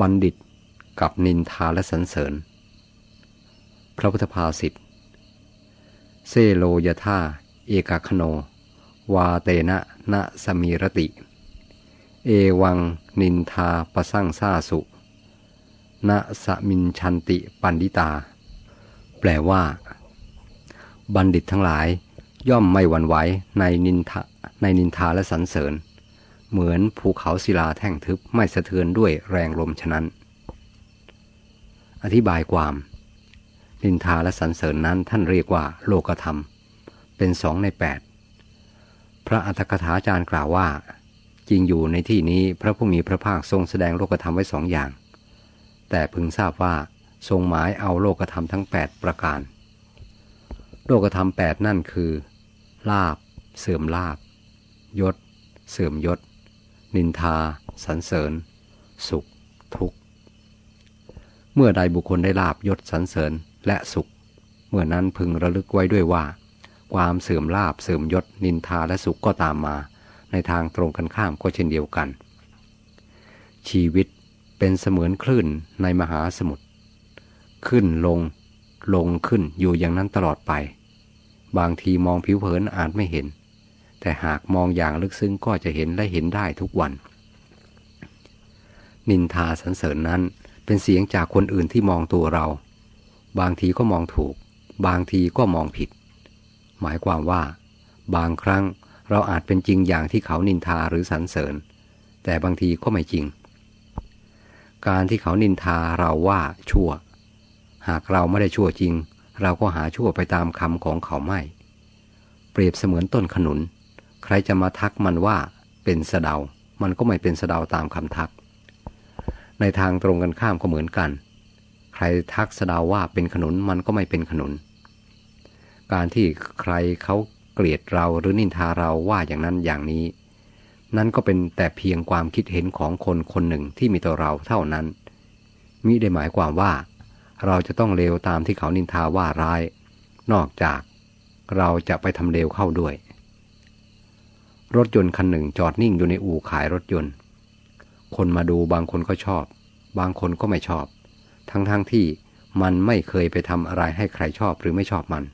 บัณฑิตกับนินทาและสรรเสริญ พระพุทธภาษิตเซโลยธาเอกคโน วาเตนะนะสมีรติ เอวังนินทาประสังซาสุนะสมินชันติปันดิตา แปลว่า บัณฑิตทั้งหลายย่อมไม่หวั่นไหวในนินทาในนินทาและสรรเสริญ เหมือนภูเขาศิลาแท่งทึบไม่สะเทือนด้วยแรงลมฉะนั้น อธิบายความนินทาและสรรเสริญนั้นท่านเรียกว่าโลกธรรม เป็นสองในแปดพระอัฏฐกถาจารย์กล่าวว่า จริงอยู่ในที่นี้พระผู้มีพระภาคทรงแสดงโลกธรรมไว้สองอย่าง แต่พึงทราบว่าทรงหมายเอาโลกธรรมทั้ง 8 ประการ โลกธรรมแปดนั่นคือ ลาบ เสื่อมลาบ ยศ เสื่อมยศ นินทา สรรเสริญ สุข ทุกข์ เมื่อใดบุคคลได้ลาบยศสรรเสริญและสุข เมื่อนั้นพึงระลึกไว้ด้วยว่า ความเสื่อมลาบเสื่อมยศ นินทาและสุขก็ตามมา ในทางตรงกันข้ามก็เช่นเดียวกัน ชีวิตเป็นเสมือนคลื่นในมหาสมุทรขึ้นลง ลงขึ้นอยู่อย่างนั้นตลอดไป บางทีมองผิวเผินอาจไม่เห็น แต่หากมองอย่างลึกซึ้งก็จะเห็นและเห็นได้ทุกวัน นินทาสรรเสริญนั้นเป็นเสียงจากคนอื่นที่มองตัวเรา บางทีก็มองถูก บางทีก็มองผิด หมายความว่า บางครั้งเราอาจเป็นจริงอย่างที่เขานินทาหรือสรรเสริญ แต่บางทีก็ไม่จริง การที่เขานินทาเราว่าชั่ว หากเราไม่ได้ชั่วจริง เราก็หาชั่วไปตามคำของเขาไม่ เปรียบเสมือนต้นขนุน ใครจะมาทักมันว่าเป็นสะเดา มันก็ไม่เป็นสะเดาตามคำทัก ในทางตรงกันข้ามก็เหมือนกัน ใครทักสะเดาว่าเป็นขนุนมันก็ไม่เป็นขนุน การที่ใครเขาเกลียดเราหรือนินทาเราว่าอย่างนั้นอย่างนี้ นั่นก็เป็นแต่เพียงความคิดเห็นของคนคนหนึ่งที่มีต่อเราเท่านั้น มิได้หมายความว่า เราจะต้องเลวตามที่เขานินทาว่าร้าย นอกจากเราจะไปทำเลวเข้าด้วย รถยนต์คันหนึ่งจอดนิ่งอยู่ในอู่ขายรถยนต์ คนมาดูบางคนก็ชอบ บางคนก็ไม่ชอบ ทั้งๆทที่มันไม่เคยไปทำอะไรให้ใครชอบหรือไม่ชอบมัน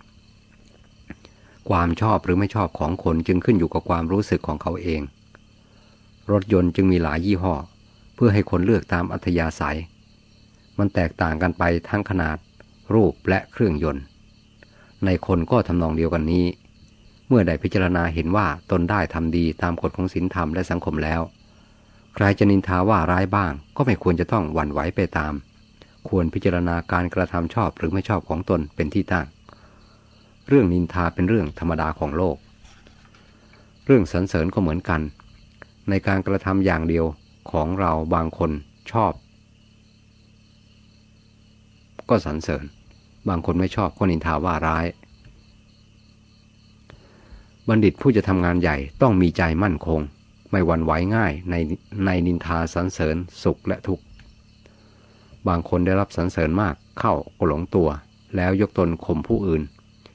ความชอบหรือไม่ชอบของคนจึงขึ้นอยู่กับความรู้สึกของเขาเอง รถยนต์จึงมีหลายยี่ห้อ เพื่อให้คนเลือกตามอัธยาศัย มันแตกต่างกันไปทั้งขนาด รูปและเครื่องยนต์ ในคนก็ทำนองเดียวกันนี้ เมื่อได้พิจารณาเห็นว่าตนได้ทำดีตามกฎของศีลธรรมและสังคมแล้ว ใครจะนินทาว่าร้ายบ้าง ก็ไม่ควรจะต้องหวั่นไหวไปตาม ควรพิจารณาการกระทำชอบหรือไม่ชอบของตนเป็นที่ตั้ง เรื่องนินทาเป็นเรื่องธรรมดาของโลก เรื่องสรรเสริญก็เหมือนกัน ในการกระทำอย่างเดียวของเราบางคนชอบ ก็สรรเสริญ บางคนไม่ชอบก็นินทาว่าร้าย บัณฑิตผู้จะทำงานใหญ่ต้องมีใจมั่นคง ไม่หวั่นไหวง่ายในในนินทาสรรเสริญสุขและทุกข์ บางคนได้รับสรรเสริญมากเข้าก็หลงตัว แล้วยกตนข่มผู้อื่น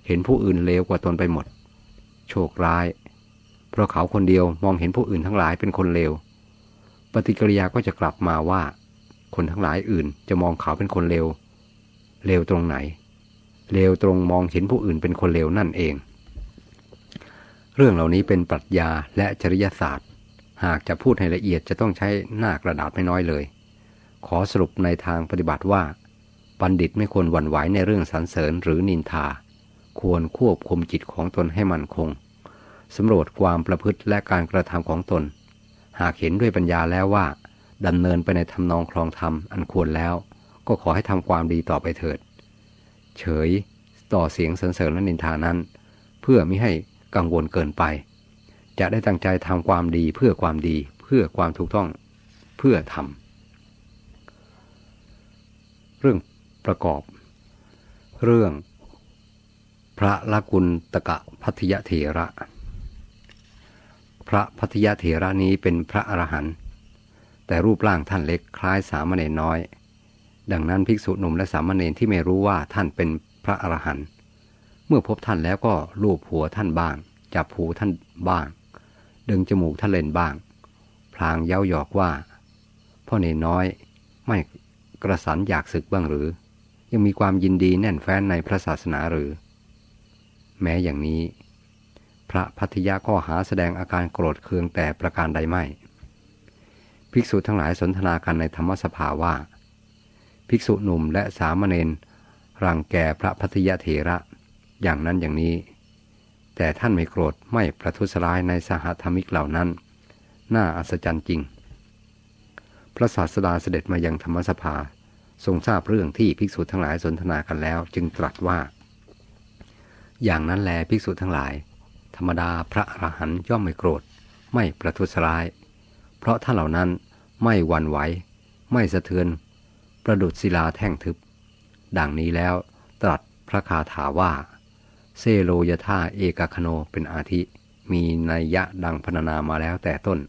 เห็นผู้อื่นเลวกว่าตนไปหมด โชคร้าย เพราะเขาคนเดียวมองเห็นผู้อื่นทั้งหลายเป็นคนเลวปฏิกิริยาก็จะกลับมาว่า คนทั้งหลายอื่นจะมองเขาเป็นคนเลวเลวตรงไหนเลวตรงมองเห็นผู้อื่นเป็นคนเลวนั่นเอง เรื่องเหล่านี้เป็นปรัชญาและจริยศาสตร์ หากจะพูดให้ละเอียดจะต้องใช้หน้ากระดาษไม่น้อยเลย ขอสรุปในทางปฏิบัติว่า บัณฑิตไม่ควรหวั่นไหวในเรื่องสรรเสริญหรือนินทา ควรควบคุมจิตของตนให้มั่นคงสำรวจความประพฤติและการกระทำของตน หากเห็นด้วยปัญญาแล้วว่าดำเนินไปในทำนองคลองธรรมอันควรแล้ว ก็ขอให้ทำความดีต่อไปเถิด เฉย ต่อเสียงสรรเสริญและนินทานั้น เพื่อไม่ให้ กังวลเกินไป จะได้ตั้งใจทำความดีเพื่อความดีเพื่อความถูกต้องเพื่อทำเรื่องประกอบ เรื่อง พระละกุลตกะพัทยเถระ พระพัทยเถระนี้เป็นพระอรหันต์แต่รูปร่างท่านเล็กคล้ายสามเณรน้อย ดังนั้นภิกษุหนุ่มและสามเณรที่ไม่รู้ว่าท่านเป็นพระอรหันต์ เมื่อพบท่านแล้วก็ลูบหัวท่านบ้าง จับหูท่านบ้าง ดึงจมูกท่านเล่นบ้าง พลางเย้าหยอกว่า พ่อเนน้อยไม่กระสันอยากศึกบ้างหรือ ยังมีความยินดีแน่นแฟ้นในพระศาสนาหรือ แม้อย่างนี้ พระพัทยาก็หาแสดงอาการโกรธเคืองแต่ประการใดไม่ ภิกษุทั้งหลายสนทนากันในธรรมสภาว่า ภิกษุหนุ่มและสามเณรรังแกพระพัทยาเถระ อย่างนั้นอย่างนี้ แต่ท่านไม่โกรธไม่ประทุษร้ายในสหธรรมิกเหล่านั้น น่าอัศจรรย์จริง พระศาสดาเสด็จมายังธรรมสภา ทรงทราบเรื่องที่ภิกษุทั้งหลายสนทนากันแล้ว จึงตรัสว่า อย่างนั้นแลภิกษุทั้งหลาย ธรรมดาพระอรหันต์ย่อมไม่โกรธ ไม่ประทุษร้าย เพราะท่านเหล่านั้นไม่หวั่นไหวไม่สะเทือน ประดุดศิลาแท่งทึบ ดังนี้แล้วตรัสพระคาถาว่า เซโลยธาเอกคโนเป็นอาทิ มีนัยยะดังพรรณนามาแล้วแต่ต้น